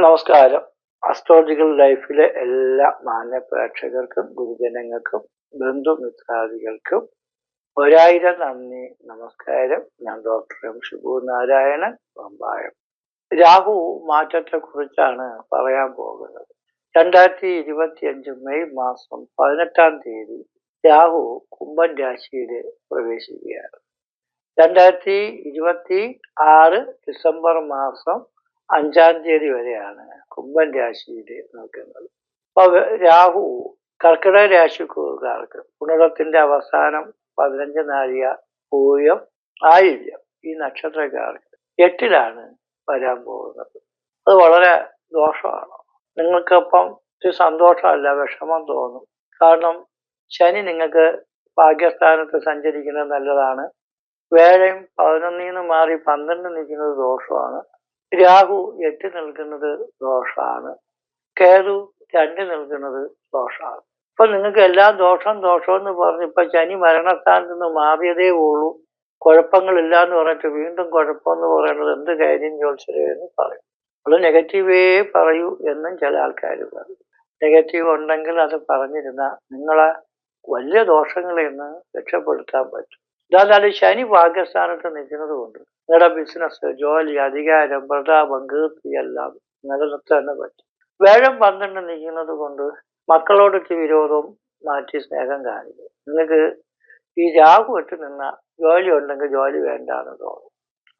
നമസ്കാരം. അസ്ട്രോളജിക്കൽ ലൈഫിലെ എല്ലാ മാന്യ പ്രേക്ഷകർക്കും ഗുരുജനങ്ങൾക്കും ബന്ധുമിത്രാദികൾക്കും ഒരായിരം നന്ദി നമസ്കാരം. ഞാൻ ഡോക്ടർ എം ശുഭു നാരായണൻ പമ്പായം. രാഹു മാറ്റത്തെ കുറിച്ചാണ് പറയാൻ പോകുന്നത്. രണ്ടായിരത്തി ഇരുപത്തി അഞ്ച് മെയ് മാസം പതിനെട്ടാം തീയതി രാഹു കുംഭൻ രാശിയിൽ പ്രവേശിക്കുകയാണ്. രണ്ടായിരത്തി ഇരുപത്തി ആറ് ഡിസംബർ മാസം അഞ്ചാം തീയതി വരെയാണ് കുംഭൻ രാശിയിൽ നിൽക്കുന്നത്. അപ്പൊ രാഹു കർക്കിടക രാശിക്കാർക്ക് പുണരത്തിന്റെ അവസാനം പതിനഞ്ച് നാഴിക പൂയം ആയില്യം ഈ നക്ഷത്രക്കാർക്ക് എട്ടിലാണ് വരാൻ പോകുന്നത്. അത് വളരെ ദോഷമാണ്. നിങ്ങൾക്കൊപ്പം ഒരു സന്തോഷമല്ല വിഷമം തോന്നും. കാരണം ശനി നിങ്ങൾക്ക് ഭാഗ്യസ്ഥാനത്ത് സഞ്ചരിക്കുന്നത് നല്ലതാണ്. വേഴയും പതിനൊന്നിൽ നിന്ന് മാറി പന്ത്രണ്ട് നിൽക്കുന്നത് ദോഷമാണ്. രാഹു എട്ട് നിൽക്കുന്നത് ദോഷമാണ് കേതു രണ്ട് നിൽക്കുന്നത് ദോഷമാണ് ഇപ്പൊ നിങ്ങൾക്ക് എല്ലാ ദോഷം ദോഷം എന്ന് പറഞ്ഞ് ഇപ്പൊ ശനി മരണസ്ഥാനത്ത് നിന്ന് മാറിയതേ ഉള്ളൂ. കുഴപ്പങ്ങളില്ല എന്ന് പറഞ്ഞിട്ട് വീണ്ടും കുഴപ്പമെന്ന് പറയുന്നത് എന്ത് കാര്യം ജോത്സരെ എന്ന് പറയും. അത് നെഗറ്റീവേ പറയൂ എന്നും ചില ആൾക്കാർ പറയും. നെഗറ്റീവ് ഉണ്ടെങ്കിൽ അത് പറഞ്ഞിരുന്ന നിങ്ങളെ വലിയ ദോഷങ്ങളിൽ നിന്ന് രക്ഷപ്പെടുത്താൻ പറ്റും. ഇതാണ്ട് ശനി ഭാഗ്യസ്ഥാനത്ത് നിൽക്കുന്നത് കൊണ്ട് നിങ്ങളുടെ ബിസിനസ് ജോലി അധികാരം പ്രതാപം കീർത്തി എല്ലാം നിലനിർത്താൻ പറ്റും. വേഴം പന്ത്രണ്ട് നിൽക്കുന്നത് കൊണ്ട് മക്കളോടൊക്കെ വിരോധവും മാറ്റി സ്നേഹം കാണിക്കും. നിങ്ങൾക്ക് ഈ രാഹു ഇട്ട് നിന്ന ജോലി ഉണ്ടെങ്കിൽ ജോലി വേണ്ടാന്ന് തോന്നും.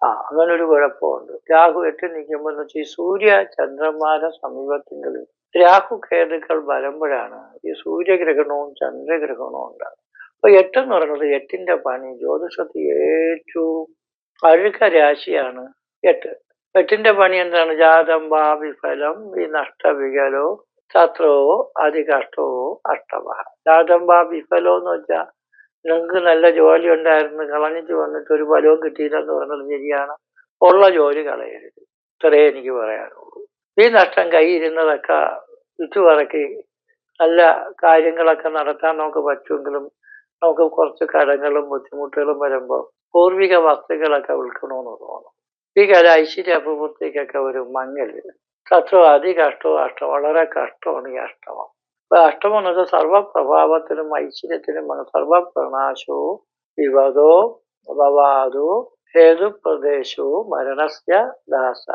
ആ അങ്ങനെ ഒരു കുഴപ്പമുണ്ട്. രാഹു എട്ട് നിൽക്കുമ്പോൾ എന്ന് വെച്ചാൽ ഈ സൂര്യ ചന്ദ്രന്മാരെ സമീപത്തെങ്കിലും രാഹു കേതുക്കൾ വരുമ്പോഴാണ് ഈ സൂര്യഗ്രഹണവും ചന്ദ്രഗ്രഹണവും ഉണ്ടാകുന്നത്. അപ്പൊ എട്ടെന്ന് പറയുന്നത് എട്ടിന്റെ പണി ജ്യോതിഷത്തിൽ ഏറ്റവും അഴുക്ക രാശിയാണ്. എട്ട്. എട്ടിന്റെ പണി എന്താണ്? ജാതം ഭാവി ഫലം ഈ നഷ്ടവികലോ ശത്രുവോ അതികഷ്ടവോ അഷ്ടവ ജാതം ഭാവി ഫലോ എന്ന് വെച്ചാൽ നിങ്ങൾക്ക് നല്ല ജോലി ഉണ്ടായിരുന്നു കളഞ്ഞിട്ട് വന്നിട്ട് ഒരു ഫലവും കിട്ടിയില്ലെന്ന് പറഞ്ഞത് ശരിയാണ്. ഉള്ള ജോലി കളയരുത്. ഇത്രേ എനിക്ക് പറയാനുള്ളൂ. ഈ നഷ്ടം കൈയിരുന്നതൊക്കെ ചുറ്റുപറക്കി നല്ല കാര്യങ്ങളൊക്കെ നടത്താൻ നമുക്ക് പറ്റുമെങ്കിലും നമുക്ക് കുറച്ച് കടങ്ങളും ബുദ്ധിമുട്ടുകളും വരുമ്പോൾ പൂർവിക വസ്തുക്കളൊക്കെ വിൽക്കണമെന്ന് തോന്നും ഈ ഐശ്വര്യ അഭിവൃദ്ധിക്കൊക്കെ ഒരു മങ്ങൽ ശത്രു അതികഷ്ടവും അഷ്ടം വളരെ കഷ്ടമാണ് ഈ അഷ്ടമം. അപ്പൊ അഷ്ടമം എന്ന് വെച്ചാൽ സർവപ്രഭാവത്തിനും ഐശ്വര്യത്തിനും സർവപ്രണാശവും വിവതോ അപവാദോ ഹേതുപ്രദേശവും മരണസ്യ ദാസ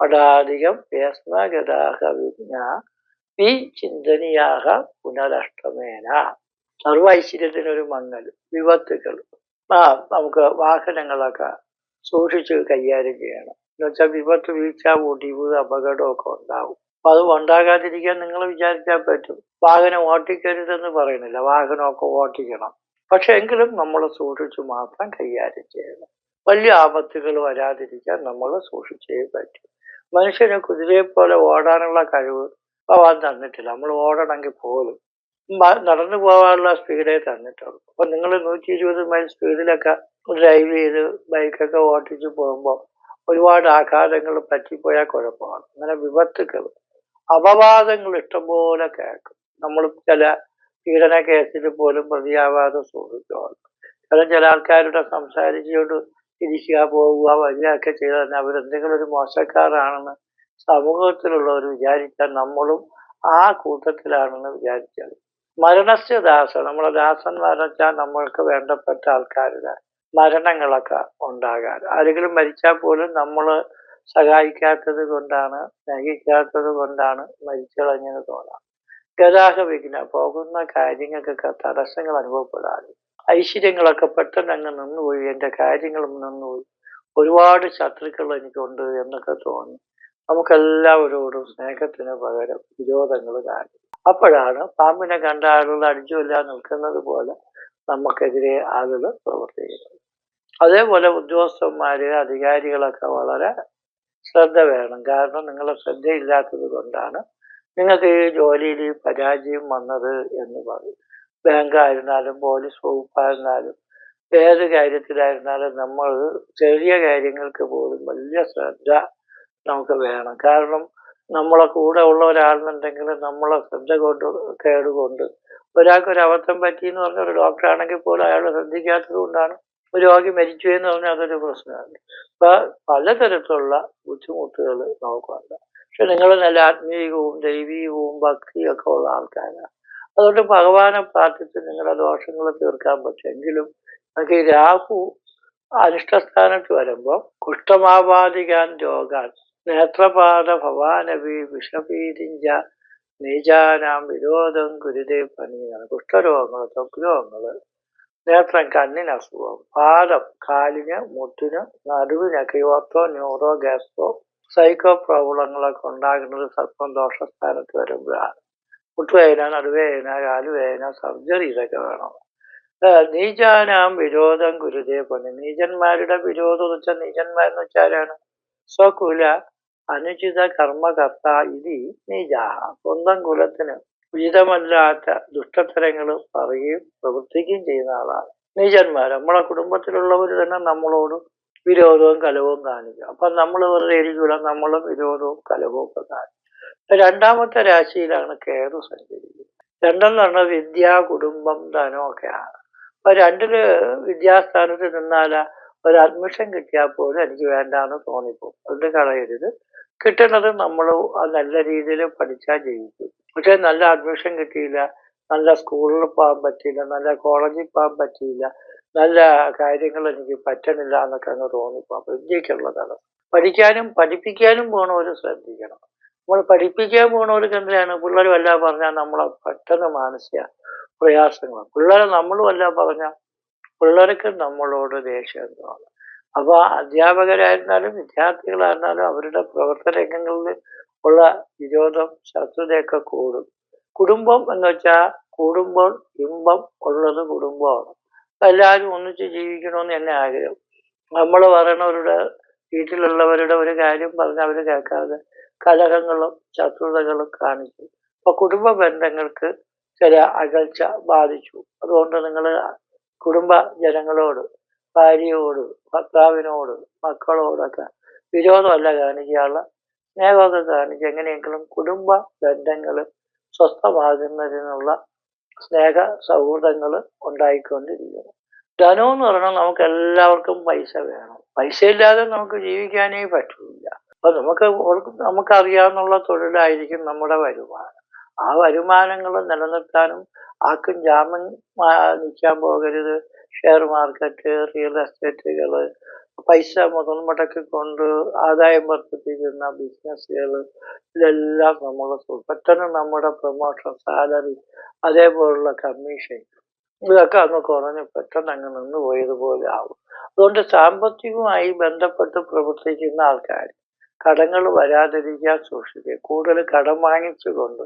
പടാധികം യേസ്മഗതാഹ വിജ്ഞ ഈ ചിന്തനീയാഹ പുനരഷ്ടമേന. സർവ ഐശ്വര്യത്തിനൊരു മങ്ങൽ വിപത്തുകൾ ആ നമുക്ക് വാഹനങ്ങളൊക്കെ സൂക്ഷിച്ച് കൈകാര്യം ചെയ്യണം എന്ന് എന്നുവെച്ചാൽ വിപത്ത് വീഴ്ച ഒടിവ് അപകടമൊക്കെ ഉണ്ടാവും. അപ്പൊ അത് ഉണ്ടാകാതിരിക്കാൻ നിങ്ങൾ വിചാരിച്ചാൽ പറ്റും. വാഹനം ഓട്ടിക്കരുതെന്ന് പറയുന്നില്ല. വാഹനമൊക്കെ ഓട്ടിക്കണം. പക്ഷെ എങ്കിലും നമ്മൾ സൂക്ഷിച്ചു മാത്രം കൈകാര്യം ചെയ്യണം വലിയ ആപത്തുകൾ വരാതിരിക്കാൻ നമ്മൾ സൂക്ഷിച്ചേ പറ്റും. മനുഷ്യന് കുതിരയെ പോലെ ഓടാനുള്ള കഴിവ് ഭഗവാൻ തന്നിട്ടില്ല. നമ്മൾ ഓടണമെങ്കിൽ പോലും നടന്നു പോകാനുള്ള സ്പീഡേ തന്നിട്ടുള്ളൂ. അപ്പൊ നിങ്ങൾ നൂറ്റി ഇരുപത് മൈൽ സ്പീഡിലൊക്കെ ഡ്രൈവ് ചെയ്ത് ബൈക്കൊക്കെ ഓട്ടിച്ച് പോകുമ്പോൾ ഒരുപാട് ആഘാതങ്ങൾ പറ്റിപ്പോയാൽ കുഴപ്പമാണ്. അങ്ങനെ വിപത്തുക്കൾ അപവാദങ്ങൾ ഇഷ്ടംപോലെ കേൾക്കും. നമ്മൾ ചില പീഡന കേസിൽ പോലും പ്രതിയാവാതെ സൂക്ഷിക്കുകയാണ് കാരണം ചില ആൾക്കാരുടെ സംസാരിച്ചുകൊണ്ട് ഇരിക്കുക പോവുക വരികയൊക്കെ ചെയ്താൽ അവരെന്തെങ്കിലും ഒരു മോശക്കാരാണെന്ന് സമൂഹത്തിലുള്ളവർ വിചാരിച്ചാൽ നമ്മളും ആ കൂട്ടത്തിലാണെന്ന് വിചാരിച്ചാൽ മരണസ്യ നമ്മളെ ദാസൻ വെച്ചാൽ നമ്മൾക്ക് വേണ്ടപ്പെട്ട ആൾക്കാരുടെ മരണങ്ങളൊക്കെ ഉണ്ടാകാൻ ആരെങ്കിലും മരിച്ചാൽ പോലും നമ്മൾ സഹായിക്കാത്തത് കൊണ്ടാണ് സ്നേഹിക്കാത്തത് കൊണ്ടാണ് മരിച്ചു കളഞ്ഞത് തോന്നാം. ഗതാഗത വിഘ്ന പോകുന്ന കാര്യങ്ങൾക്കൊക്കെ തടസ്സങ്ങൾ അനുഭവപ്പെടാതെ ഐശ്വര്യങ്ങളൊക്കെ പെട്ടെന്ന് അങ്ങ് നിന്നുപോയി എന്റെ കാര്യങ്ങളും നിന്നുപോയി ഒരുപാട് ശത്രുക്കൾ എനിക്കുണ്ട് എന്നൊക്കെ തോന്നി. നമുക്കെല്ലാവരോടും സ്നേഹത്തിന് പകരം വിരോധങ്ങൾ കാണും അപ്പോഴാണ് പാമ്പിനെ കണ്ട ആളുകൾ അടിച്ചുമില്ല നിൽക്കുന്നത് പോലെ നമുക്കെതിരെ ആളുകൾ പ്രവർത്തിക്കുന്നത്. അതേപോലെ ഉദ്യോഗസ്ഥന്മാര് അധികാരികളൊക്കെ വളരെ ശ്രദ്ധ വേണം. കാരണം നിങ്ങളെ ശ്രദ്ധയില്ലാത്തത് കൊണ്ടാണ് നിങ്ങൾക്ക് ഈ ജോലിയിൽ പരാജയം വന്നത് എന്ന് പറയും. ബാങ്ക് ആയിരുന്നാലും പോലീസ് വകുപ്പായിരുന്നാലും ഏത് കാര്യത്തിലായിരുന്നാലും നമ്മൾ ചെറിയ കാര്യങ്ങൾക്ക് പോലും വലിയ ശ്രദ്ധ നമുക്ക് വേണം. കാരണം നമ്മളെ കൂടെ ഉള്ള ഒരാളെന്നുണ്ടെങ്കിൽ നമ്മളെ ശ്രദ്ധ കൊണ്ട് കേടുകൊണ്ട് ഒരാൾക്ക് ഒരു അബദ്ധം പറ്റി എന്ന് പറഞ്ഞ ഒരു ഡോക്ടർ ആണെങ്കിൽ പോലും അയാൾ ശ്രദ്ധിക്കാത്തത് കൊണ്ടാണ് ഒരു രോഗി മരിച്ചു എന്ന് പറഞ്ഞാൽ അതൊരു പ്രശ്നമാണ്. അപ്പൊ പലതരത്തിലുള്ള ബുദ്ധിമുട്ടുകൾ നമുക്കുണ്ട് പക്ഷെ നിങ്ങൾ നല്ല ആത്മീയവും ദൈവീകവും ഭക്തിയും ഒക്കെ ഉള്ള ആൾക്കാരാണ്. അതുകൊണ്ട് ഭഗവാനെ പ്രാർത്ഥിച്ച് നിങ്ങളുടെ ദോഷങ്ങൾ തീർക്കാൻ പറ്റും. എങ്കിലും നമുക്ക് ഈ രാഹു അനിഷ്ടസ്ഥാനത്ത് വരുമ്പോൾ കുഷ്ഠമാവാദികാൻ രോഗാൻ നേത്രപാത ഭവാനവി വിഷപീരിഞ്ച നീചാനാം വിരോധം ഗുരുതേ പണിയാണ് കുഷ്ഠരോഗങ്ങൾ ത്വക്ക് രോഗങ്ങൾ നേത്രം കണ്ണിന് അസുഖം പാദം കാലിന് മുട്ടിന് നടുവിനൊക്കെ ഓർത്തോ ന്യൂറോ ഗ്യാസ്ട്രോ സൈക്കോ പ്രോബ്ലങ്ങളൊക്കെ ഉണ്ടാകുന്നത് സർപ്പം ദോഷസ്ഥാനത്ത് വരുമ്പോഴാണ്. മുട്ടുവേദന നടുവേദന കാലുവേദന സർജറി ഇതൊക്കെ വേണം. നീചാനാം വിരോധം ഗുരുതേ പണി. നീചന്മാരുടെ വിരോധം എന്ന് വെച്ചാൽ നീചന്മാരെന്ന് വെച്ചാലാണ് സ്വകുല അനുചിത കർമ്മകർത്ത ഇതി നീജാഹ. സ്വന്തം കുലത്തിന് ഉചിതമല്ലാത്ത ദുഷ്ടത്തരങ്ങൾ പറയുകയും പ്രവർത്തിക്കുകയും ചെയ്യുന്ന ആളാണ്. നീചന്മാർ നമ്മളെ കുടുംബത്തിലുള്ളവർ തന്നെ നമ്മളോട് വിരോധവും കലവും കാണിക്കുക അപ്പം നമ്മൾ വെറുതെ ഇരിക്കൂല നമ്മളും വിരോധവും കലവും ഒക്കെ കാണിക്കും. രണ്ടാമത്തെ രാശിയിലാണ് കേതു സഞ്ചരിക്കുന്നത്. രണ്ടെന്ന് പറഞ്ഞാൽ വിദ്യ കുടുംബം ധനം ഒക്കെയാണ്. അപ്പൊ രണ്ടിൽ വിദ്യാസ്ഥാനത്ത് നിന്നാൽ ഒരു അഡ്മിഷൻ കിട്ടിയാൽ പോലും എനിക്ക് വേണ്ടാന്ന് തോന്നിപ്പോ അതുകൊണ്ട് കളയരുത്. കിട്ടുന്നത് നമ്മൾ നല്ല രീതിയിൽ പഠിച്ചാൽ ജയിക്കും പക്ഷെ നല്ല അഡ്മിഷൻ കിട്ടിയില്ല നല്ല സ്കൂളിൽ പോകാൻ പറ്റിയില്ല നല്ല കോളേജിൽ പോകാൻ പറ്റിയില്ല നല്ല കാര്യങ്ങൾ എനിക്ക് പറ്റണില്ല എന്നൊക്കെ അങ്ങ് തോന്നിപ്പോ. അപ്പൊ ഇന്ത്യക്കുള്ളതാണ്. പഠിക്കാനും പഠിപ്പിക്കാനും പോണവർ ശ്രദ്ധിക്കണം. നമ്മൾ പഠിപ്പിക്കാൻ പോണവർക്ക് എന്തിനാണ്? പിള്ളേർ വല്ല പറഞ്ഞാൽ നമ്മളെ പെട്ടെന്ന് മാനസിക പ്രയാസങ്ങൾ പിള്ളേരെ നമ്മളും വല്ല പറഞ്ഞാൽ പിള്ളേർക്ക് നമ്മളോട് ദേഷ്യം തോന്നും അപ്പൊ അധ്യാപകരായിരുന്നാലും വിദ്യാർത്ഥികളായിരുന്നാലും അവരുടെ പ്രവർത്തന രംഗങ്ങളിൽ ഉള്ള വിരോധം ശത്രുതയൊക്കെ കൂടും. കുടുംബം എന്ന് വെച്ചാൽ കൂടുമ്പോൾ ഇമ്പം ഉള്ളത് കുടുംബമാണ്. എല്ലാവരും ഒന്നിച്ച് ജീവിക്കണമെന്ന് തന്നെ ആഗ്രഹം. നമ്മൾ പറയണവരുടെ വീട്ടിലുള്ളവരുടെ ഒരു കാര്യം പറഞ്ഞ് അവർ കേൾക്കാതെ കലഹങ്ങളും ശത്രുതകളും കാണിച്ചു അപ്പൊ കുടുംബ ബന്ധങ്ങൾക്ക് ചില അകൽച്ച ബാധിച്ചു. അതുകൊണ്ട് നിങ്ങൾ കുടുംബ ജനങ്ങളോട് ഭാര്യയോട് ഭർത്താവിനോട് മക്കളോടൊക്കെ വിരോധമല്ല കാണിക്കാനുള്ള സ്നേഹമൊക്കെ കാണിച്ച് എങ്ങനെയെങ്കിലും കുടുംബ ബന്ധങ്ങൾ സ്വസ്ഥമാകുന്നതിനുള്ള സ്നേഹ സൗഹൃദങ്ങൾ ഉണ്ടായിക്കൊണ്ടിരിക്കുന്നു. ധനം എന്ന് പറഞ്ഞാൽ നമുക്ക് എല്ലാവർക്കും പൈസ വേണം. പൈസ ഇല്ലാതെ നമുക്ക് ജീവിക്കാനേ പറ്റില്ല അപ്പൊ നമുക്ക് നമുക്കറിയാവുന്നുള്ള തൊഴിലായിരിക്കും നമ്മുടെ വരുമാനം. ആ വരുമാനങ്ങൾ നിലനിർത്താനും ആർക്കും ജാമ്യം നിൽക്കാൻ പോകരുത്. ഷെയർ മാർക്കറ്റ് റിയൽ എസ്റ്റേറ്റുകൾ പൈസ മുതൽ മുടക്കി കൊണ്ട് ആദായം വർദ്ധിപ്പിക്കുന്ന ബിസിനസ്സുകൾ ഇതെല്ലാം നമ്മൾ പെട്ടെന്ന് നമ്മുടെ പ്രൊമോഷൻ സാലറി അതേപോലുള്ള കമ്മീഷൻ ഇതൊക്കെ അങ്ങ് കുറഞ്ഞ് പെട്ടെന്ന് അങ്ങ് നിന്ന് പോയതുപോലെ ആവും. അതുകൊണ്ട് സാമ്പത്തികമായി ബന്ധപ്പെട്ട് പ്രവർത്തിക്കുന്ന ആൾക്കാർ കടങ്ങൾ വരാതിരിക്കാൻ സൂക്ഷിക്കുക. കൂടുതൽ കടം വാങ്ങിച്ചുകൊണ്ട്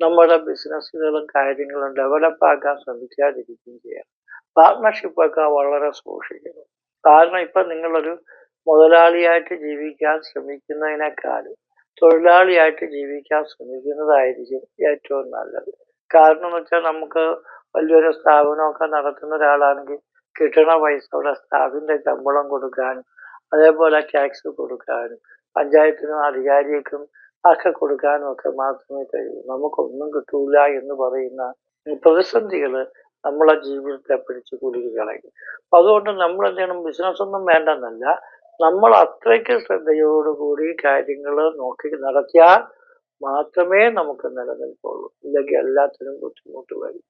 നമ്മുടെ ബിസിനസ്സുകളും കാര്യങ്ങളും ഡെവലപ്പാക്കാൻ ശ്രമിക്കാതിരിക്കുകയും ചെയ്യാം പാർട്ട്ണർഷിപ്പൊക്കെ വളരെ സൂക്ഷിക്കണം കാരണം ഇപ്പൊ നിങ്ങളൊരു മുതലാളിയായിട്ട് ജീവിക്കാൻ ശ്രമിക്കുന്നതിനേക്കാളും തൊഴിലാളിയായിട്ട് ജീവിക്കാൻ ശ്രമിക്കുന്നതായിരിക്കും ഏറ്റവും നല്ലത്. കാരണം എന്ന് വെച്ചാൽ നമുക്ക് വലിയൊരു സ്ഥാപനമൊക്കെ നടത്തുന്ന ഒരാളാണെങ്കിൽ കിട്ടണ പൈസ അവിടെ സ്റ്റാഫിന്റെ ശമ്പളം കൊടുക്കാനും അതേപോലെ ടാക്സ് കൊടുക്കാനും പഞ്ചായത്തിനും അധികാരിക്കും ഒക്കെ കൊടുക്കാനും ഒക്കെ മാത്രമേ കഴിയൂ. നമുക്കൊന്നും കിട്ടൂല എന്ന് പറയുന്ന പ്രതിസന്ധികൾ നമ്മളെ ജീവിതത്തെ പിടിച്ച് കുലുക്കി കളയും അപ്പൊ അതുകൊണ്ട് നമ്മൾ എന്ത് ചെയ്യണം? ബിസിനസ് ഒന്നും വേണ്ടെന്നല്ല. നമ്മൾ അത്രയ്ക്ക് ശ്രദ്ധയോടുകൂടി കാര്യങ്ങൾ നോക്കി നടത്തിയാൽ മാത്രമേ നമുക്ക് നിലനിൽക്കുള്ളൂ ഇല്ലെങ്കിൽ എല്ലാത്തിനും ബുദ്ധിമുട്ട് വരും.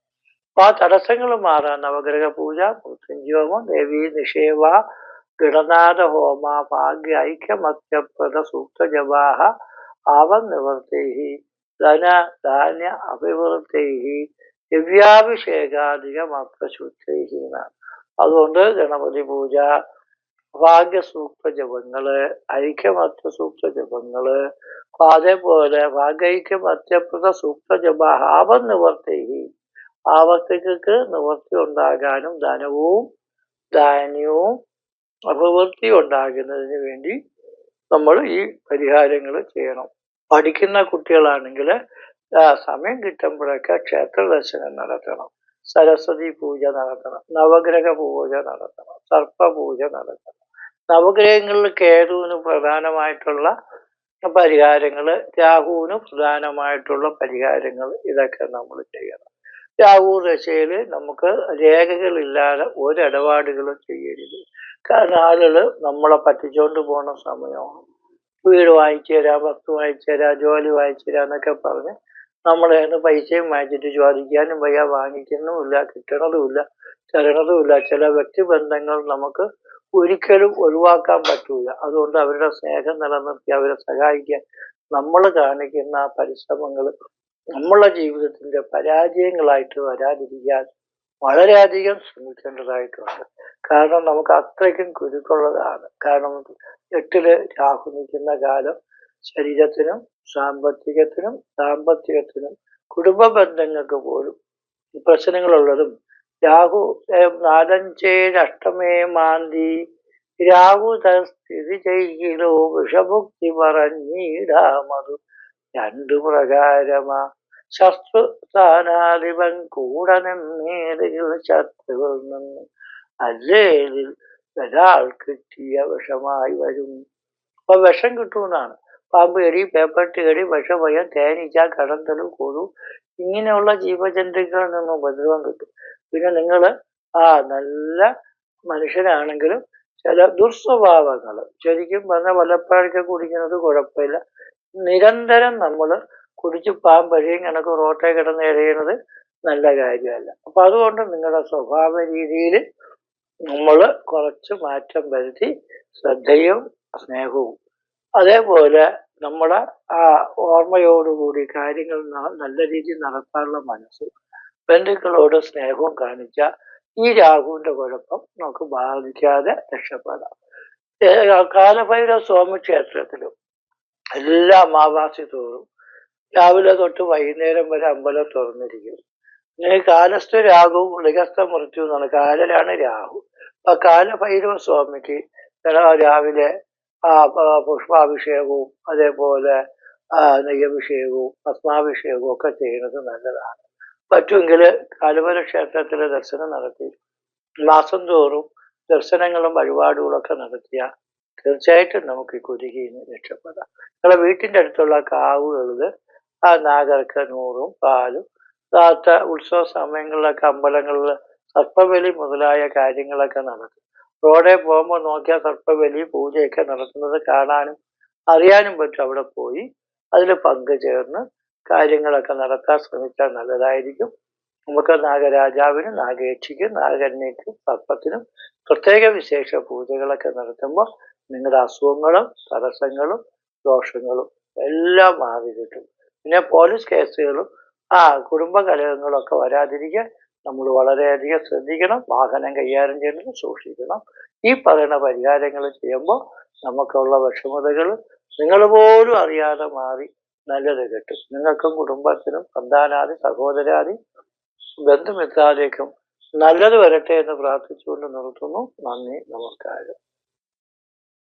അപ്പൊ ആ തടസ്സങ്ങൾ മാറാൻ നവഗ്രഹ പൂജ മൃത്യുഞ്ജോമം ദേവി നിഷേവ ഗണനാഥ ഹോമ ഭാഗ്യ ഐക്യമത്യപ്രദ സൂക്ത ആവ നിവർത്തേഹി ധന ധാന്യ അഭിവൃത്തി ദിവ്യാഭിഷേകാധികമത്രശുദ്ധി എന്നാണ് അതുകൊണ്ട് ഗണപതി പൂജ ഭാഗ്യസൂക്ത ജപങ്ങൾ ഐക്യമത്യ സൂക്ത ജപങ്ങൾ അതേപോലെ ഭാഗ്യൈക്യമത്യപ്രത സൂക്ത ജപ ആവനിവർത്തി ആവർത്തിക്ക് നിവർത്തി ഉണ്ടാകാനും ധനവും ധാന്യവും അഭിവൃദ്ധി ഉണ്ടാകുന്നതിന് വേണ്ടി നമ്മൾ ഈ പരിഹാരങ്ങൾ ചെയ്യണം. പഠിക്കുന്ന കുട്ടികളാണെങ്കിൽ സമയം കിട്ടുമ്പോഴൊക്കെ ക്ഷേത്ര ദർശനം നടത്തണം. സരസ്വതി പൂജ നടത്തണം. നവഗ്രഹ പൂജ നടത്തണം. സർപ്പ പൂജ നടത്തണം. നവഗ്രഹങ്ങളിൽ കേതുവിന് പ്രധാനമായിട്ടുള്ള പരിഹാരങ്ങൾ രാഹുവിന് പ്രധാനമായിട്ടുള്ള പരിഹാരങ്ങൾ ഇതൊക്കെ നമ്മൾ ചെയ്യണം. രാഹു ദശയിൽ നമുക്ക് രേഖകളില്ലാതെ ഒരിടപാടുകളും ചെയ്യരുത്. കാരണം ആളുകൾ നമ്മളെ പറ്റിച്ചോണ്ട് പോണ സമയമാണ് വീട് വാങ്ങിച്ചു തരാം വസ്തു വാങ്ങിച്ചു തരാം ജോലി വാങ്ങിച്ചു തരാം എന്നൊക്കെ പറഞ്ഞ് നമ്മളെ പൈസയും വാങ്ങിച്ചിട്ട് ചോദിക്കാനും വയ്യ വാങ്ങിക്കുന്നുമില്ല കിട്ടണതുമില്ല തരണതുമില്ല ചില വ്യക്തിബന്ധങ്ങൾ നമുക്ക് ഒരിക്കലും ഒഴിവാക്കാൻ പറ്റൂല. അതുകൊണ്ട് അവരുടെ സ്നേഹം നിലനിർത്തി അവരെ സഹായിക്കാൻ നമ്മൾ കാണിക്കുന്ന പരിശ്രമങ്ങൾ നമ്മളെ ജീവിതത്തിന്റെ പരാജയങ്ങളായിട്ട് വരാതിരിക്കാൻ വളരെയധികം ശ്രമിക്കേണ്ടതായിട്ടുണ്ട്. കാരണം നമുക്ക് അത്രയ്ക്കും കുരുക്കുള്ളതാണ്. കാരണം എട്ടിൽ രാഹു നിൽക്കുന്ന കാലം ശരീരത്തിനും സാമ്പത്തികത്തിനും സാമ്പത്തികത്തിനും കുടുംബ ബന്ധങ്ങൾക്ക് പോലും പ്രശ്നങ്ങളുള്ളതും രാഹു നാലഞ്ചേഴ് അഷ്ടമേ മാന്തി രാഹു സ്ഥിതി ചെയ്യലോ വിഷമുക്തി പറഞ്ഞിടാമതു. രണ്ടു പ്രകാരമാ. ശസ്ത്രസ്ഥാനാധിപൻ കൂടെ നിന്നേതെങ്കിൽ ശത്രുവിൽ നിന്ന് അല്ലേതിൽ ഒരാൾ കിട്ടിയ വിഷമായി വരും. അപ്പൊ വിഷം കിട്ടുമെന്നാണ്. പാമ്പ് കടി പേപ്പട്ടി കടി വിഷഭയം തേനീച്ച കടന്തൽ കൊതു ഇങ്ങനെയുള്ള ജീവജന്തുക്കളിൽ നിന്ന് ഉപദ്രവം കിട്ടും. പിന്നെ നിങ്ങൾ ആ നല്ല മനുഷ്യനാണെങ്കിലും ചില ദുർസ്വഭാവങ്ങൾ ശരിക്കും പറഞ്ഞ വല്ലപ്പോഴൊക്കെ കുടിക്കുന്നത് കുഴപ്പമില്ല. നിരന്തരം നമ്മൾ കുടിച്ച് പാമ്പഴിയും കണക്ക് റോട്ടേ കിടന്ന് എഴയുന്നത് നല്ല കാര്യമല്ല. അപ്പൊ അതുകൊണ്ട് നിങ്ങളുടെ സ്വഭാവ രീതിയിൽ നമ്മൾ കുറച്ച് മാറ്റം വരുത്തി ശ്രദ്ധയും സ്നേഹവും. അതേപോലെ നമ്മുടെ ആ ഓർമ്മയോടുകൂടി കാര്യങ്ങൾ നല്ല രീതിയിൽ നടത്താനുള്ള മനസ്സ് ബന്ധുക്കളോട് സ്നേഹവും കാണിച്ച ഈ രാഹുവിന്റെ കുഴപ്പം നമുക്ക് ബാധിക്കാതെ രക്ഷപ്പെടാം. ഏ, കാലഭൈരവ സ്വാമി ക്ഷേത്രത്തിലും എല്ലാ അമാവാസി തോറും രാവിലെ തൊട്ട് വൈകുന്നേരം വരെ അമ്പലം തുറന്നിരിക്കും. ഇങ്ങനെ കാലസ്ഥ രാഹു മൃഗസ്ഥ മൃത്യു എന്നാണ്. കാലലാണ് രാഹു. അപ്പൊ കാലഭൈരവ സ്വാമിക്ക് രാവിലെ പുഷ്പാഭിഷേകവും അതേപോലെ നെയ്യഭിഷേകവും ഭസ്മാഭിഷേകവും ഒക്കെ ചെയ്യുന്നത് നല്ലതാണ്. പറ്റുമെങ്കിൽ കാലുവര ക്ഷേത്രത്തിലെ ദർശനം നടത്തി മാസം തോറും ദർശനങ്ങളും വഴിപാടുകളൊക്കെ നടത്തിയ തീർച്ചയായിട്ടും നമുക്ക് ഈ കുരുകിയിൽ നിന്ന് രക്ഷപ്പെടാം. നിങ്ങളുടെ വീട്ടിന്റെ അടുത്തുള്ള കാവുകളിൽ ആ നാഗർക്ക് നൂറും പാലും താത്ത ഉത്സവ സമയങ്ങളിലൊക്കെ അമ്പലങ്ങളിൽ സർപ്പബലി മുതലായ കാര്യങ്ങളൊക്കെ നടത്തും റോഡിൽ പോകുമ്പോൾ നോക്കിയാൽ സർപ്പബലി പൂജയൊക്കെ നടത്തുന്നത് കാണാനും അറിയാനും പറ്റും അവിടെ പോയി. അതിൽ പങ്കുചേർന്ന് കാര്യങ്ങളൊക്കെ നടത്താൻ ശ്രമിച്ചാൽ നല്ലതായിരിക്കും. നമുക്ക് നാഗരാജാവിനും നാഗേക്ഷിക്കും നാഗന്യക്കും സർപ്പത്തിനും പ്രത്യേക വിശേഷ പൂജകളൊക്കെ നടത്തുമ്പോൾ നിങ്ങളുടെ അസുഖങ്ങളും തടസ്സങ്ങളും ദോഷങ്ങളും എല്ലാം മാറി കിട്ടും പിന്നെ പോലീസ് കേസുകളും ആ കുടുംബ കലഹങ്ങളൊക്കെ വരാതിരിക്കാൻ നമ്മൾ വളരെയധികം ശ്രദ്ധിക്കണം വാഹനം കൈകാര്യം ചെയ്യുന്നത് സൂക്ഷിക്കണം. ഈ പറയുന്ന പരിഹാരങ്ങൾ ചെയ്യുമ്പോൾ നമുക്കുള്ള വിഷമതകൾ നിങ്ങൾ പോലും അറിയാതെ മാറി നല്ലത് കിട്ടും. നിങ്ങൾക്കും കുടുംബത്തിനും സന്താനാദി സഹോദരാദി ബന്ധുമിത്രാദിക്കും നല്ലത് വരട്ടെ എന്ന് പ്രാർത്ഥിച്ചുകൊണ്ട് നിർത്തുന്നു. നന്ദി നമസ്കാരം.